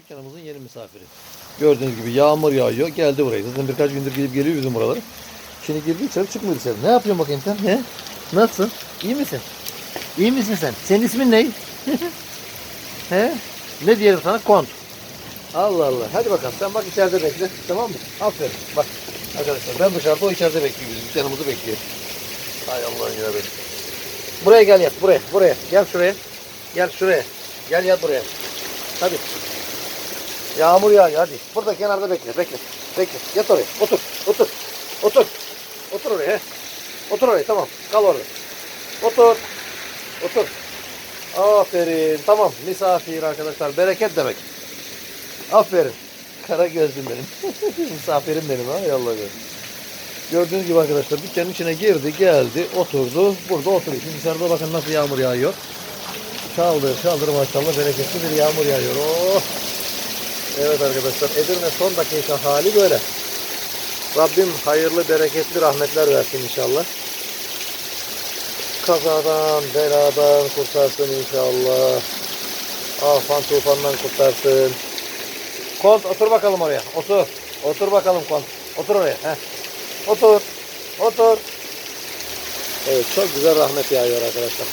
Dükkanımızın yeni misafiri. Gördüğünüz gibi yağmur yağıyor. Geldi buraya. Zaten birkaç gündür gidip geliyor bizim buralara. Şimdi girdi içeri çıkmıyor dışarı. Ne yapıyorsun bakayım sen? He? Nasılsın? İyi misin? İyi misin sen? Senin ismin ne? He? Ne diyelim sana? Kont. Allah Allah. Hadi bakalım. Sen bak içeride bekle. Tamam mı? Aferin. Bak. Arkadaşlar ben dışarıda o içeride bekliyor. Bizim dükkanımızı bekliyor. Hay Allah'ın ya benim. Buraya gel yat. Buraya. Buraya. Gel şuraya. Gel şuraya. Gel yat buraya. Hadi. Yağmur yağıyor hadi. Burada kenarda bekle bekle. Bekle. Yat oraya. Otur. Otur. Otur. Otur oraya. Otur oraya tamam. Kal orada. Otur. Otur. Aferin. Tamam. Misafir arkadaşlar. Bereket demek. Aferin. Kara gözlüm benim. Misafirim benim ha. Yallah be. Gördüğünüz gibi arkadaşlar dükkanın içine girdi, geldi, oturdu. Burada oturuyor. Şimdi dışarıda bakın nasıl yağmur yağıyor. Çaldır, çaldır maşallah bereketli bir yağmur yağıyor. Oh! Evet arkadaşlar Edirne son dakika hali böyle. Rabbim hayırlı bereketli rahmetler versin inşallah. Kazadan, beladan kurtarsın inşallah. Afan tufandan kurtarsın. Kont otur bakalım oraya. Otur. Otur bakalım kont. Otur oraya. Heh. Otur. Otur. Evet çok güzel rahmet yağıyor arkadaşlar.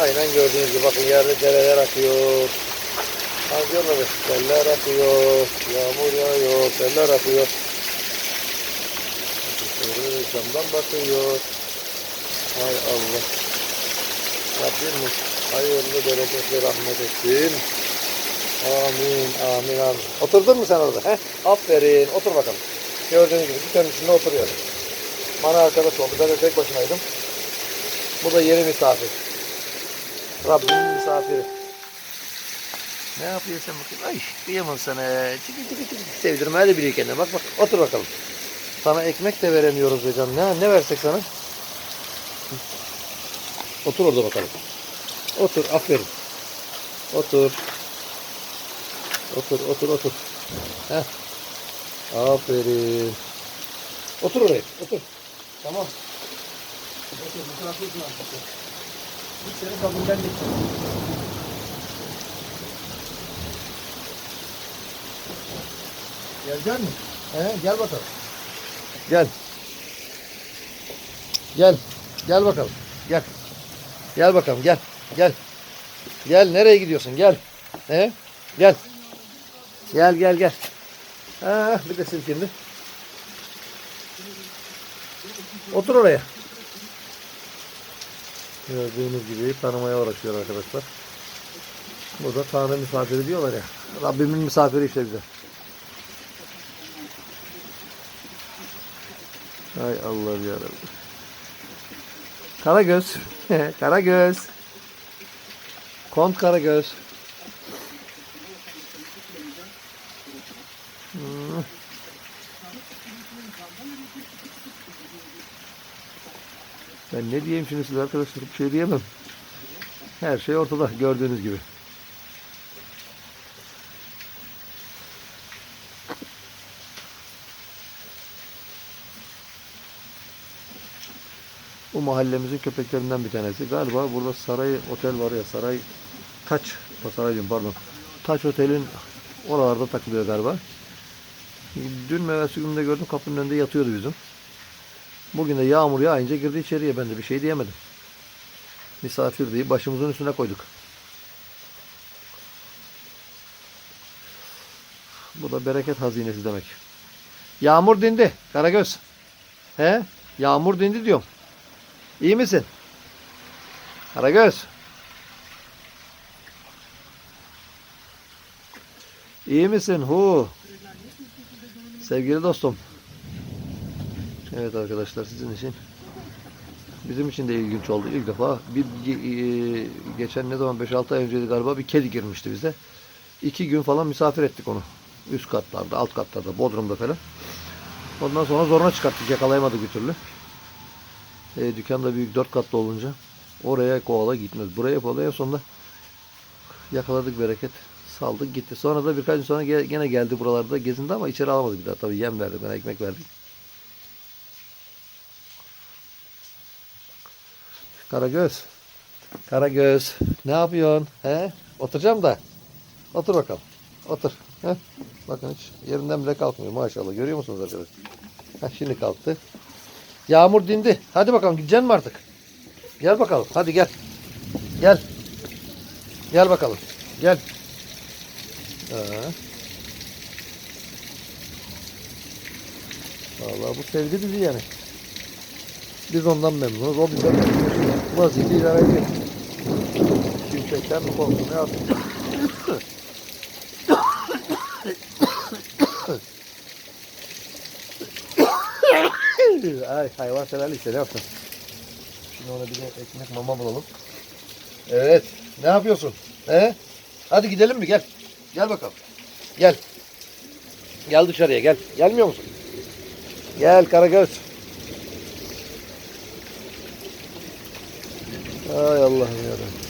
Aynen gördüğünüz gibi bakın yerde dereler akıyor. Akıyorlar seller akıyor. Yağmur yağıyor. Seller akıyor. Dışarı camdan bakıyor. Hay Allah. Rabbim hayırlı bereketli rahmet etsin. Amin, amin, amin. Oturdun mu sen orada? He? Aferin. Otur bakalım. Gördüğünüz gibi dükkanın içinde oturuyor. Bana arkadaş oldu. Ben de tek başımaydım. Bu da yeni misafir. Rabbimin misafiri. Ne yapıyorsun bakayım? Ay kıyamam sana. Çıkı çıkı çıkı. Sevdirme hadi biliyor kendine. Bak bak otur bakalım. Sana ekmek de veremiyoruz hocam. Ne, ne versek sana? Otur orada bakalım. Otur aferin. Otur. Otur otur otur. Heh. Aferin. Otur oraya. Otur. Tamam. Otur. Bu artık. Hiç seni kabulden Gelecek mi? He, gel bakalım. Gel. Gel. Gel bakalım. Gel. Gel bakalım gel. Gel. Gel nereye gidiyorsun? Gel. He? Gel. Gel gel gel. Ha, bir de silkindi. Otur oraya. Gördüğünüz gibi tanımaya uğraşıyor arkadaşlar. Burada Tanrı misafiri diyorlar ya. Rabbimin misafiri işte bize. Hay Allah yarabbim. Karagöz. Karagöz. Kont Karagöz. Hmm. Ben ne diyeyim şimdi size arkadaşlar bir şey diyemem. Her şey ortada gördüğünüz gibi. Mahallemizin köpeklerinden bir tanesi. Galiba burada Saray Otel var ya Saray Taç Saray diyorum pardon. Taç Otel'in oralarda takılıyor galiba. Dün mevesi gününde gördüm kapının önünde yatıyordu bizim. Bugün de yağmur yağınca girdi içeriye. Ben de bir şey diyemedim. Misafir diye başımızın üstüne koyduk. Bu da bereket hazinesi demek. Yağmur dindi. Karagöz. He? Yağmur dindi diyorum. İyi misin? Karagöz. İyi misin? Hu. Sevgili dostum. Evet arkadaşlar sizin için bizim için de ilginç oldu. İlk defa bir e, geçen ne zaman 5-6 ay önceydi galiba bir kedi girmişti bize. İki gün falan misafir ettik onu. Üst katlarda, alt katlarda, bodrumda falan. Ondan sonra zoruna çıkarttık. Yakalayamadık bir türlü. E, dükkan büyük dört katlı olunca oraya kovala gitmez. Buraya kovala sonunda yakaladık bereket. Saldık gitti. Sonra da birkaç gün sonra ge- gene geldi buralarda gezindi ama içeri alamadık bir daha. Tabii yem verdik. Ben ekmek verdik. Karagöz. Karagöz. Ne yapıyorsun? He? Oturacağım da. Otur bakalım. Otur. Heh. Bakın hiç yerinden bile kalkmıyor maşallah. Görüyor musunuz arkadaşlar? Heh, şimdi kalktı. Yağmur dindi. Hadi bakalım gideceksin mi artık? Gel bakalım. Hadi gel. Gel. Gel bakalım. Gel. Ha. Vallahi bu sevdi bizi yani. Biz ondan memnunuz. O bizden memnun. Vaziyeti idare ediyor. Şimşekten mi korktu? Ne yaptı? Ay hayvan severlik ne yaptın? Şimdi ona bir de ekmek mama bulalım. Evet. Ne yapıyorsun? He? Hadi gidelim mi? Gel. Gel bakalım. Gel. Gel dışarıya gel. Gelmiyor musun? Gel Karagöz. Ay Allah'ım yarabbim.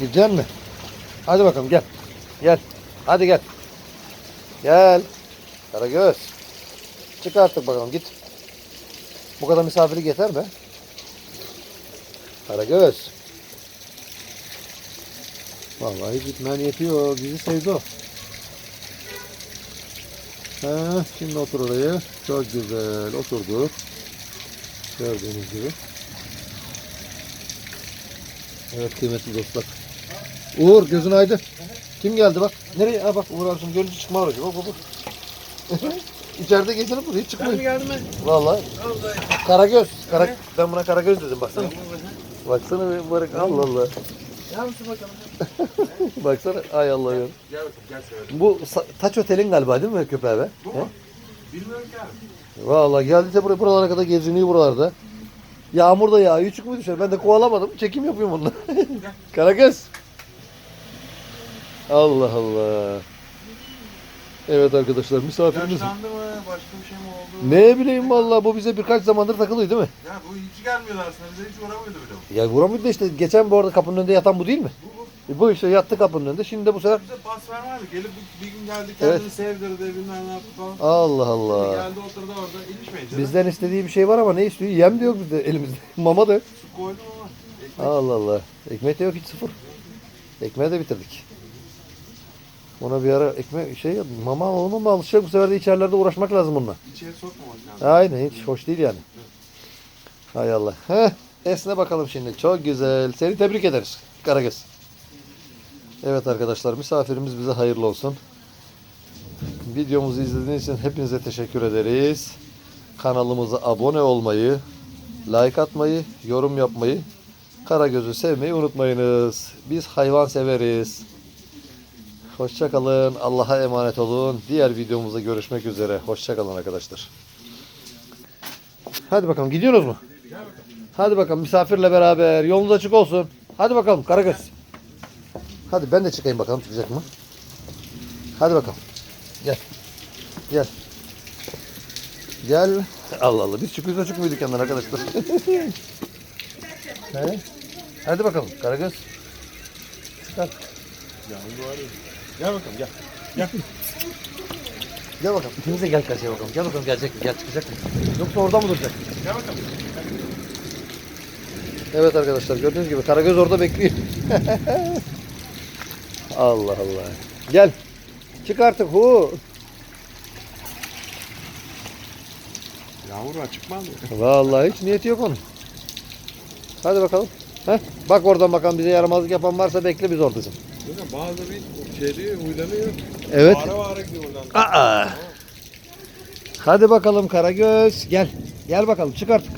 Gidecek mi? Hadi bakalım gel. Gel. Hadi gel. Gel. Karagöz. Çık artık bakalım git. Bu kadar misafirlik yeter be. Karagöz. Vallahi gitmen yetiyor. Bizi sevdi o. Ha, şimdi otur oraya. Çok güzel oturdu. Gördüğünüz gibi. Evet kıymetli dostlar. Uğur gözün aydın. Kim geldi bak. Nereye? Ha bak Uğur abicim görünce çıkma aracı. Bak bak bak. İçeride gezinip buraya çıkmıyor. geldim ben. Vallahi. Vallahi. Karagöz. Kara, ben buna karagöz dedim baksana. Baksana bir bırak. Allah Allah. Gel misin bakalım? Baksana. Ay Allah ya. Gel bakalım gel severim. Bu Taç Otel'in galiba değil mi köpeği be? Bu mu? Bilmiyorum ki abi. Vallahi geldiyse buraya buralara kadar geziniyor buralarda. Yağmur da yağıyor. Çıkmıyor dışarı. Ben de kovalamadım. Çekim yapıyorum onunla. Karagöz. Allah Allah. Evet arkadaşlar misafirimiz. Yaşlandı mı? Başka bir şey mi oldu? Ne bileyim vallahi bu bize birkaç zamandır takılıyor değil mi? Ya bu hiç gelmiyordu aslında. Bize hiç uğramıyordu bile. Ya vuramıyor da işte geçen bu arada kapının önünde yatan bu değil mi? Bu, bu. E bu işte yattı kapının önünde. Şimdi de bu sefer Bize bas vermezdi. Gelip bir, bir gün geldi kendini Evet. sevdirdi bilmem ne yaptı falan. Allah Allah. Geldi oturdu orada. İlişmeyince de Bizden istediği bir şey var ama ne istiyor? Yem de yok bizde elimizde. Mama da yok. su koydum ama. Ekmek Allah Allah. Ekmek de yok hiç sıfır. Ekmeği de bitirdik. Ona bir ara ekmek şey mama mu alışacak bu sefer de içerilerde uğraşmak lazım onunla. içeri sokmamak lazım. Aynen hiç hoş değil yani. Hay Allah. Heh, esne bakalım şimdi. Çok güzel. Seni tebrik ederiz Karagöz. Evet arkadaşlar misafirimiz bize hayırlı olsun. Videomuzu izlediğiniz için hepinize teşekkür ederiz. Kanalımıza abone olmayı, like atmayı, yorum yapmayı, Karagöz'ü sevmeyi unutmayınız. Biz hayvan severiz. Hoşçakalın. Allah'a emanet olun. Diğer videomuzda görüşmek üzere. Hoşçakalın arkadaşlar. Hadi bakalım gidiyoruz mu? Hadi bakalım misafirle beraber yolunuz açık olsun. Hadi bakalım Karagöz. Hadi ben de çıkayım bakalım çıkacak mı? Hadi bakalım. Gel. Gel. Gel. Allah Allah biz çıkıyoruz açık mıydık yandan arkadaşlar? Hadi bakalım Karagöz. Çıkar. Yağmur var ya. Gel bakalım gel. Gel. Gel bakalım. İkiniz de gel karşıya bakalım. Gel bakalım gelecek mi? Gel çıkacak mı? Yoksa orada mı duracak? Gel bakalım. Evet arkadaşlar gördüğünüz gibi Karagöz orada bekliyor. Allah Allah. Gel. Çık artık hu. Yağmur var çıkmaz mı? Vallahi hiç niyeti yok onun. Hadi bakalım. Heh, bak oradan bakalım bize yaramazlık yapan varsa bekle biz oradasın. Bazı bir diyor, huylanıyor. Evet. Bağıra bağıra gidiyor oradan. Aa. Hadi bakalım Karagöz. Gel. Gel bakalım çık artık.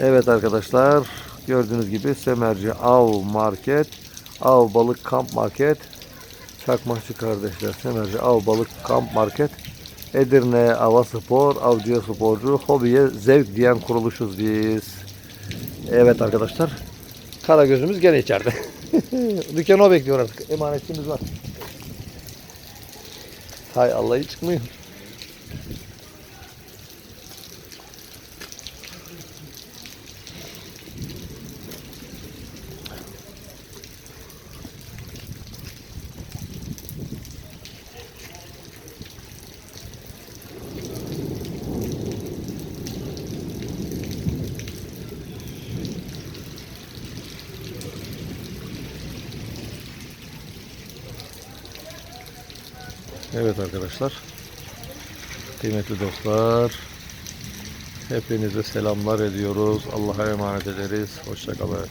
Evet arkadaşlar. Gördüğünüz gibi Semerci Av Market. Av Balık Kamp Market. Çakmakçı kardeşler. Semerci Av Balık Kamp Market. Edirne Ava Spor, Avcıya Sporcu, Hobiye Zevk diyen kuruluşuz biz. Evet arkadaşlar. Kara gözümüz gene içeride. Dükkanı o bekliyor artık. Emanetçimiz var. Hay Allah'ı çıkmıyor. Evet arkadaşlar. Kıymetli dostlar. Hepinize selamlar ediyoruz. Allah'a emanet ederiz. Hoşçakalın.